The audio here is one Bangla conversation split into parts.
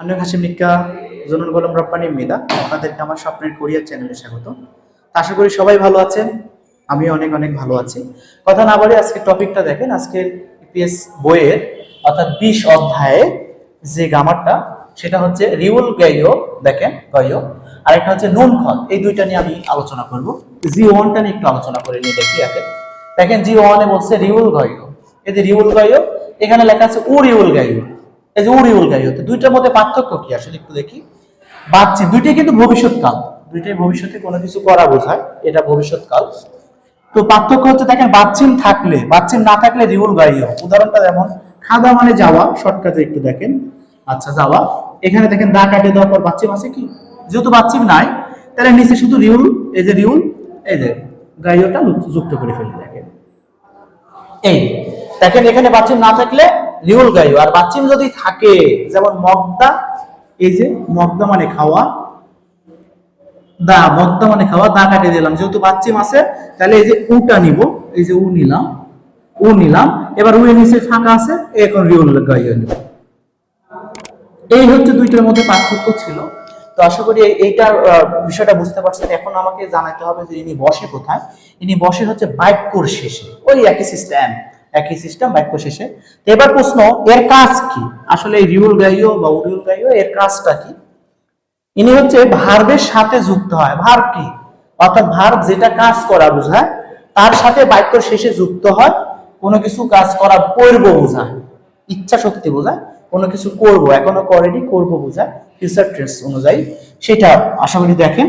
আন্নু হাসিমিকা জনুল গোলাম রব্বানি, মেদা আপনাদেরকে আমার স্বপ্নের কোরিয়ার চ্যানেলে স্বাগত। আশা করি সবাই ভালো আছেন আমি অনেক অনেক ভালো আছি। কথা না বলে আজকে টপিকটা দেখেন আজকের ইপিএস বইয়ের, অর্থাৎ বিশ অধ্যায়ে যে গ্রামারটা, সেটা হচ্ছে রিউল গাইও, দেখেন গাইও, আর একটা হচ্ছে নুন খত। এই দুইটা নিয়ে আমি আলোচনা করব। জি ওয়ানটা নিয়ে একটু আলোচনা করে নিয়ে দেখি আগে। দেখেন জি ওয়ানে বলছে রিউল গাইও। এই যে রিউল গাইও, এখানে লেখা আছে উ রিউল গাইও। এই যে উড়িউল গাইও তো দুইটার মধ্যে পার্থক্য কি? আসলে একটু দেখি। বাচ্চি দুইটাই কিন্তু ভবিষ্যৎকাল। দুইটাই ভবিষ্যতে কোনো কিছু করা বোঝায়, এটা ভবিষ্যৎকাল। তো পার্থক্য হচ্ছে, দেখেন বাচ্চিম থাকলে বাচ্চিম না থাকলে রিউল গাইও উদাহরণটা যেমন খাদা মানে যাওয়া, শর্টকাটে একটু দেখেন। আচ্ছা যাওয়া। এখানে দেখেন, দা কাটে দেওয়ার পর বাচ্চিম আছে কি? যেহেতু বাচ্চিম নাই, তাহলে নিচে শুধু রিউল, এই যে রিউল, এই যে গাইওটা যুক্ত করে ফেলে দেখেন। এই দেখেন, এখানে বাচ্চিম না থাকলে রিউল গাইও। আর বাচ্চিম যদি থাকে, যেমন মগদা, এই যে মগদা মানে খাওয়া, দা, মগদা মানে খাওয়া, দা কাটিয়ে দিলাম। যেহেতু বাচ্চিম আছে, তাহলে এই যে উটা নিব, এই যে উ নিলাম উ নিলাম, এবার উয়ের নিচে ফাঁকা আছে, এখন রিউল গাইও নিব। এই হচ্ছে দুইটার মধ্যে পার্থক্য ছিল। তো আশা করি এইটার বিষয়টা বুঝতে পারছেন। এখন আমাকে জানাতে হবে যে ইনি বসে কোথায়? ইনি বসে হচ্ছে বাক্যর শেষে। ওই একই সিস্টেম একই সিস্টেম বাক্য শেষে। তো এবার প্রশ্ন, এর কাজ কি? আসলে রিউল গাইও বা উরিউল গাইও এর কাজটা কি? ইনি হচ্ছে ভার্বের সাথে যুক্ত হয়। ভার্ব কি? অর্থাৎ ভার্ব যেটা কাজ করা বোঝায়, তার সাথে বাক্য শেষে যুক্ত হয়, কোনো কিছু কাজ করা করব বোঝায়। ইচ্ছা শক্তি বোঝায়, কোনো কিছু করব, এখনও করেনি করব বোঝায় ফিউচার ট্রেস অনুযায়ী। সেটা আশা করি দেখেন।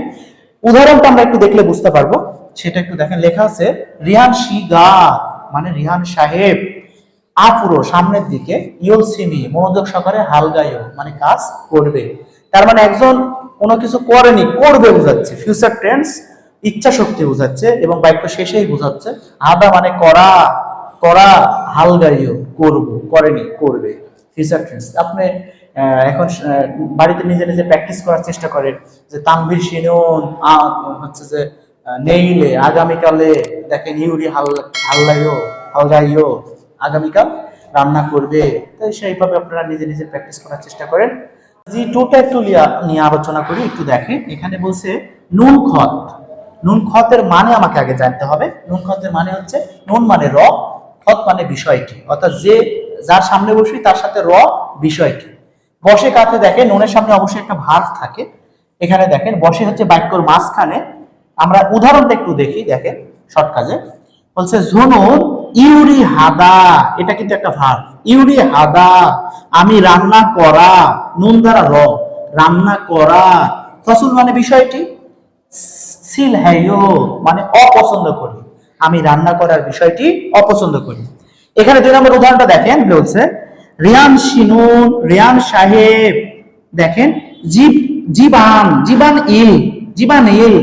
উদাহরণটা আমরা একটু দেখলে বুঝতে পারব। সেটা একটু দেখেন, লেখা আছে রিহান শিগা মানে রিহান সাহেব আপুরো সামনের দিকে ইউল সিমি, মনোযোগ সহকারে হাল গাইও মানে কাজ করবে। তার মানে একজন কোনো কিছু করেনি, করবে বোঝাচ্ছে ফিউচার টেন্স ইচ্ছা শক্তি বোঝাচ্ছে এবং বাক্য শেষেই বোঝাচ্ছে, আদা মানে করা করা, হাল গাইও করব, করেনি, করবে ফিউচার টেন্স আপনি এখন বাড়িতে নিজে নিজে প্র্যাকটিস করার চেষ্টা করেন যে তানভীর সিনুন হচ্ছে যে নেইলে, আগামীকালে দেখেন ইউরি হাল হাল্লাইও হালগাইও আগামীকাল রান্না করবে। তাই সেইভাবে আপনারা নিজে নিজে প্র্যাকটিস করার চেষ্টা করেন। জি টুটা একটু নিয়ে আলোচনা করি, একটু দেখেন। এখানে বলছে নুন খত। নুন খতের মানে আমাকে আগে জানতে হবে। নুন খতের মানে হচ্ছে, নুন মানে র, খত মানে বিষয়টি। অর্থাৎ যে, যার সামনে বসবি তার সাথে র বিষয়টি। বসে কাতে দেখেন নুনের সামনে অবশ্যই একটা ভার থাকে। এখানে দেখেন, বসে হচ্ছে বাক্যর মাঝখানে আমরা উদাহরণটা একটু দেখি, দেখেন শর্ট কাজে বলছে ঝুনুন ইউরি হাদা। এটা কিন্তু একটা ভার। ইউরি হাদা, আমি রান্না করা, নুন দ্বারা র, রান্না করা। ফসল মানে বিষয়টি? সিল হ্যাইও মানে অপছন্দ করি। আমি রান্না করার বিষয়টি অপছন্দ করি। এখানে দুই নম্বর উদাহরণটা দেখেন বলছে? রিয়ান সিনুন রিয়ান সাহেব। দেখেন, জীব, জীবান জীবান ইল জীবান ইল।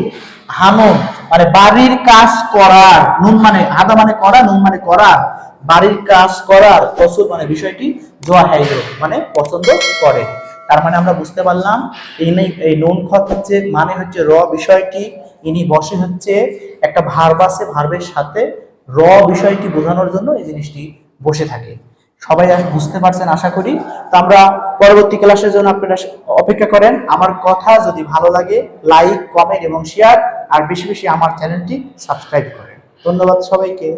হানুন মানে বাড়ির কাজ করার, নুন মানে হাদা মানে করা নুন মানে করার বাড়ির কাজ করার পশুর মানে বিষয়টি জোয়া হাইরো মানে পছন্দ করে। তার মানে আমরা বুঝতে পারলাম, ইনি এই নুন খত হচ্ছে মানে হচ্ছে র বিষয়টি, ইনি বসে হচ্ছে একটা ভার্ব আছে, ভার্বের সাথে র বিষয়টি বোঝানোর জন্য এই জিনিসটি বসে থাকে। সবাই বুঝতে পারছেন, আশা করি? তো আমরা পরবর্তী ক্লাসের জন্য আপনারা অপেক্ষা করেন। আমার কথা যদি ভালো লাগে, লাইক, কমেন্ট এবং শেয়ার আর বেশি বেশি আমার চ্যানেলটি সাবস্ক্রাইব করেন। ধন্যবাদ সবাইকে।